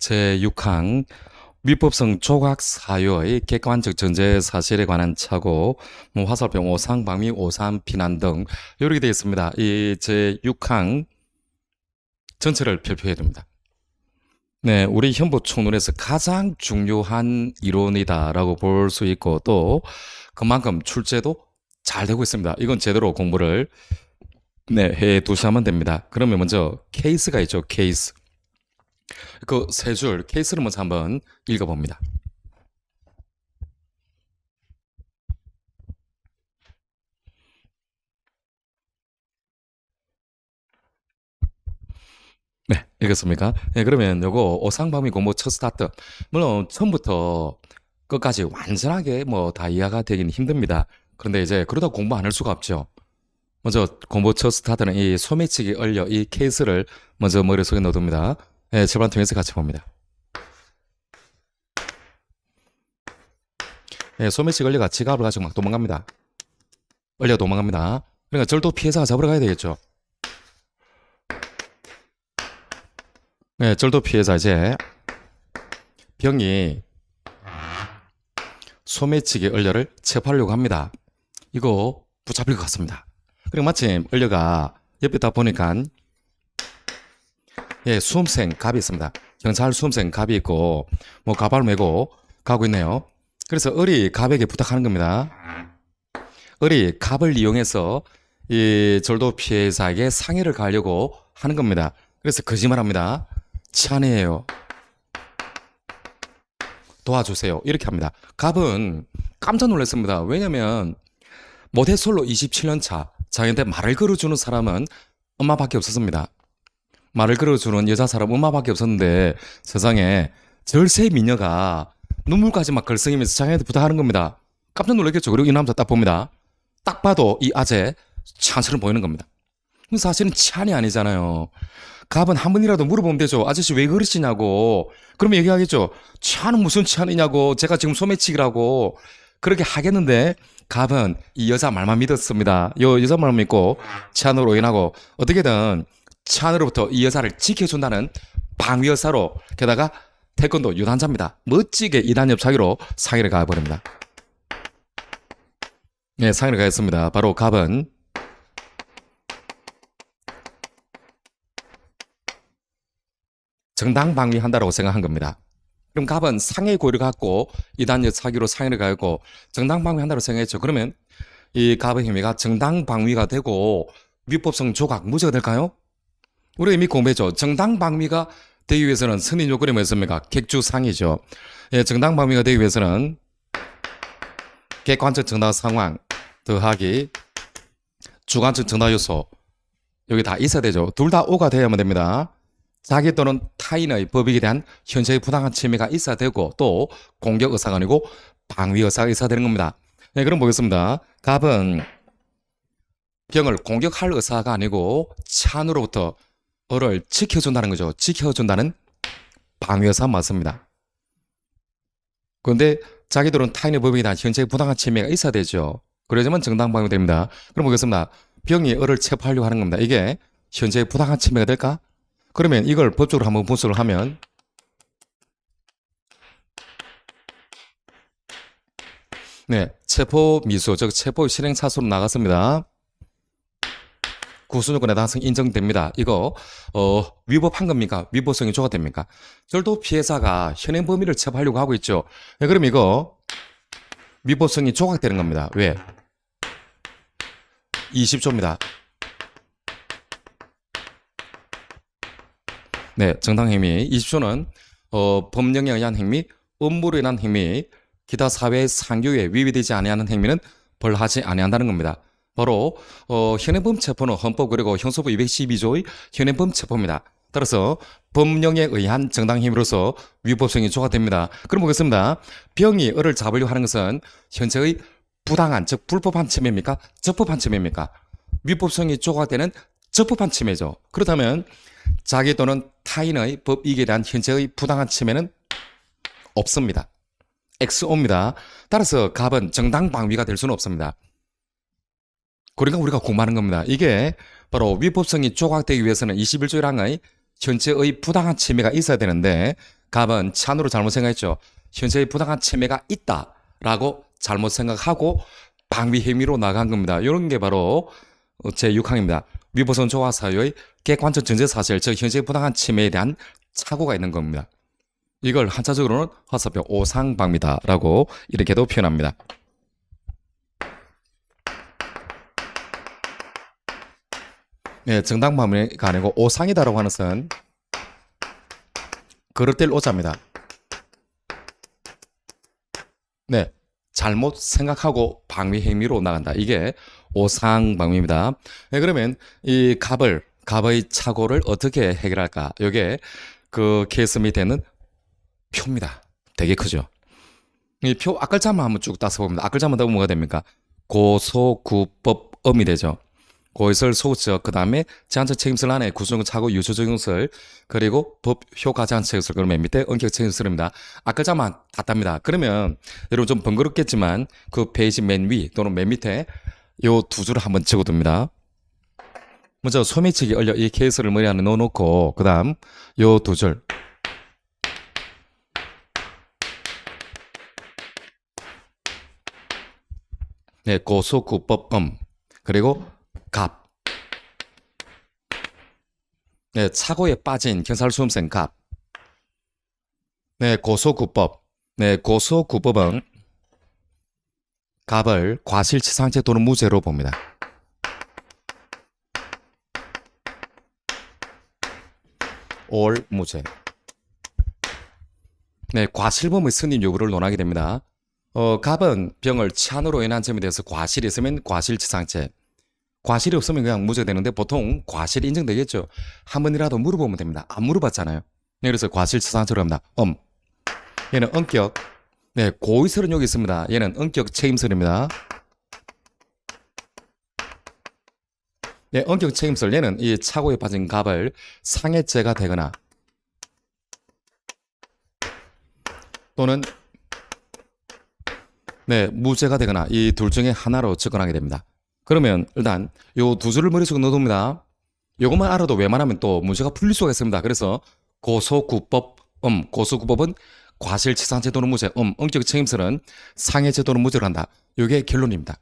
제6항 위법성 조각 사유의 객관적 전제 사실에 관한 차고 뭐 화살표 오상 방미 오산 비난 등 이렇게 되어 있습니다. 이 제6항 전체를 발표해야 됩니다. 네, 우리 현보 총론에서 가장 중요한 이론이다라고 볼 수 있고 또 그만큼 출제도 잘 되고 있습니다. 이건 제대로 공부를 네, 해 두시면 됩니다. 그러면 먼저 케이스가 있죠. 케이스. 그 세 줄 케이스를 먼저 한번 읽어봅니다. 네, 읽었습니까? 네, 그러면 요거 오상방위 공부 첫 스타트. 물론 처음부터 끝까지 완전하게 뭐 다 이해가 되기는 힘듭니다. 그런데 이제 그러다 공부 안 할 수가 없죠. 먼저 공부 첫 스타트는 이 소매치기 얼려 이 케이스를 먼저 머릿속에 넣어둡니다. 네, 절반 통해서 같이 봅니다. 네, 소매치기 얼려가 지갑을 가지고 막 도망갑니다. 얼려 도망갑니다. 그러니까 절도 피해자가 잡으러 가야 되겠죠. 네, 절도 피해자 이제 병이 소매치기 얼려를 체포하려고 합니다. 이거 붙잡힐 것 같습니다. 그리고 마침 얼려가 옆에 다 보니까 예, 수험생 갑이 있습니다. 경찰 수험생 갑이 있고 뭐 가발 메고 가고 있네요. 그래서 을이 갑에게 부탁하는 겁니다. 을이 갑을 이용해서 이 절도 피해자에게 상해를 가려고 하는 겁니다. 그래서 거짓말합니다. 치안이에요. 도와주세요. 이렇게 합니다. 갑은 깜짝 놀랐습니다. 왜냐면 모태솔로 27년 차 자기한테 말을 걸어주는 사람은 엄마밖에 없었습니다. 말을 걸어주는 여자 사람 엄마밖에 없었는데 세상에 절세 미녀가 눈물까지 막 걸성이면서 자기한테 부탁하는 겁니다. 깜짝 놀랐겠죠. 그리고 이 남자 딱 봅니다. 딱 봐도 이 아재 치안처럼 보이는 겁니다. 사실은 치안이 아니잖아요. 갑은 한 번이라도 물어보면 되죠. 아저씨 왜 그러시냐고. 그러면 얘기하겠죠. 치안은 무슨 치안이냐고. 제가 지금 소매치기라고. 그렇게 하겠는데 갑은 이 여자 말만 믿었습니다. 요 여자 말만 믿고 치안으로 인하고 어떻게든 치안으로부터 이 여자를 지켜준다는 방위여사로 게다가 태권도 유단자입니다. 멋지게 이단협 사기로 상해를 가버립니다. 네, 상해를 가했습니다. 바로 갑은 정당 방위한다라고 생각한 겁니다. 그럼 갑은 상해 고의를 갖고 이단협 사기로 상해를 가했고 정당 방위한다고 생각했죠. 그러면 이 갑의 행위가 정당 방위가 되고 위법성 조각 무죄가 될까요? 우리 이미 공부했죠. 정당방위가 되기 위해서는 승인 요건이 뭐였습니까? 객주상이죠. 예, 정당방위가 되기 위해서는 객관적 정당 상황 더하기 주관적 정당 요소 여기 다 있어야 되죠. 둘 다 오가 돼야만 됩니다. 자기 또는 타인의 법익에 대한 현재의 부당한 침해가 있어야 되고 또 공격 의사가 아니고 방위 의사가 있어야 되는 겁니다. 네, 그럼 보겠습니다. 갑은 병을 공격할 의사가 아니고 찬으로부터 을을 지켜준다는 거죠. 지켜준다는 방위 의사 맞습니다. 그런데 자기들은 타인의 법익에 대한 현재의 부당한 침해가 있어야 되죠. 그래야지만 정당 방위 됩니다. 그럼 보겠습니다. 병이 을을 체포하려고 하는 겁니다. 이게 현재의 부당한 침해가 될까? 그러면 이걸 법적으로 한번 분석을 하면 네, 체포 미수, 즉 체포 실행 사수로 나갔습니다. 구순요건에 해당성 인정됩니다. 이거 어, 위법한 겁니까? 위법성이 조각됩니까? 절도 피해자가 현행 범위를 체포하려고 하고 있죠. 네, 그럼 이거 위법성이 조각되는 겁니다. 왜? 20조입니다. 네, 정당 행위 20조는 어, 법령에 의한 행위, 업무로 인한 행위, 기타 사회의 상규에 위배되지 아니하는 행위는 벌하지 아니한다는 겁니다. 바로 어, 현행범 체포는 헌법 그리고 형소부 212조의 현행범 체포입니다. 따라서 법령에 의한 정당 행위로서 위법성이 조각됩니다. 그럼 보겠습니다. 병이 을을 잡으려고 하는 것은 현재의 부당한 즉 불법한 침해입니까? 적법한 침해입니까? 위법성이 조각되는 적법한 침해죠. 그렇다면 자기 또는 타인의 법 이익에 대한 현재의 부당한 침해는 없습니다. XO입니다. 따라서 갑은 정당 방위가 될 수는 없습니다. 그러니까 우리가 공부하는 겁니다. 이게 바로 위법성이 조각되기 위해서는 21조 1항의 전체의 부당한 침해가 있어야 되는데 갑은 찬으로 잘못 생각했죠. 현재의 부당한 침해가 있다라고 잘못 생각하고 방위 행위로 나간 겁니다. 이런 게 바로 제 6항입니다. 위보선 조화 사유의 객관적 전제 사실, 즉 현재의 부당한 침해에 대한 착오가 있는 겁니다. 이걸 한자적으로는 화살표 오상방미다라고 이렇게도 표현합니다. 네, 정당방미가 아니고 오상이다라고 하는 것은 그릇될 오자입니다. 네, 잘못 생각하고 방위 행위로 나간다. 이게 오상 방위입니다. 네, 그러면 이 갑을 갑의 착오를 어떻게 해결할까? 이게 그 케이스 밑에는 표입니다. 되게 크죠. 이표 앞글자만 한번 쭉 따서 봅니다. 앞글자만 따보면 뭐가 됩니까? 고소구법음이 되죠. 고의설 소극적 그 다음에 제한적 책임설 안에 구조적 차고 유효적용설 그리고 법 효과 제한 책임설 그러면 맨 밑에 원격 책임설입니다. 앞글자만 다 땁니다. 그러면 여러분 좀 번거롭겠지만 그 페이지 맨 위 또는 맨 밑에 요 두 줄을 한번 적어둡니다. 먼저 소매치기 얼려 이 케이스를 머리 안에 넣어놓고 그 다음 요 두 줄. 네, 고소구법음 그리고 갑. 네, 차고에 빠진 경찰 수험생 갑. 네, 고소구법. 네, 고소구법은 갑을 과실치상죄 또는 무죄로 봅니다. 올 무죄. 네, 과실범의 승인 요구를 논하게 됩니다. 어, 갑은 병을 치안으로 인한 점에 대해서 과실이 있으면 과실치상죄. 과실이 없으면 그냥 무죄되는데 보통 과실이 인정되겠죠. 한 번이라도 물어보면 됩니다. 안 물어봤잖아요. 네, 그래서 과실치상죄로 합니다. 엄. 얘는 엄격. 네, 고의설은 여기 있습니다. 얘는 엄격 책임설입니다. 네, 엄격 책임설. 얘는 이 차고에 빠진 갑을 상해죄가 되거나 또는 네, 무죄가 되거나 이 둘 중에 하나로 접근하게 됩니다. 그러면 일단 요 두 줄을 머릿속에 넣어둡니다. 요것만 알아도 웬만하면 또 문제가 풀릴 수가 있습니다. 그래서 고소구법, 음, 고소구법은 과실치상죄 또는 무죄, 음, 엄격 책임설은 상해죄 또는 무죄로 한다. 요게 결론입니다.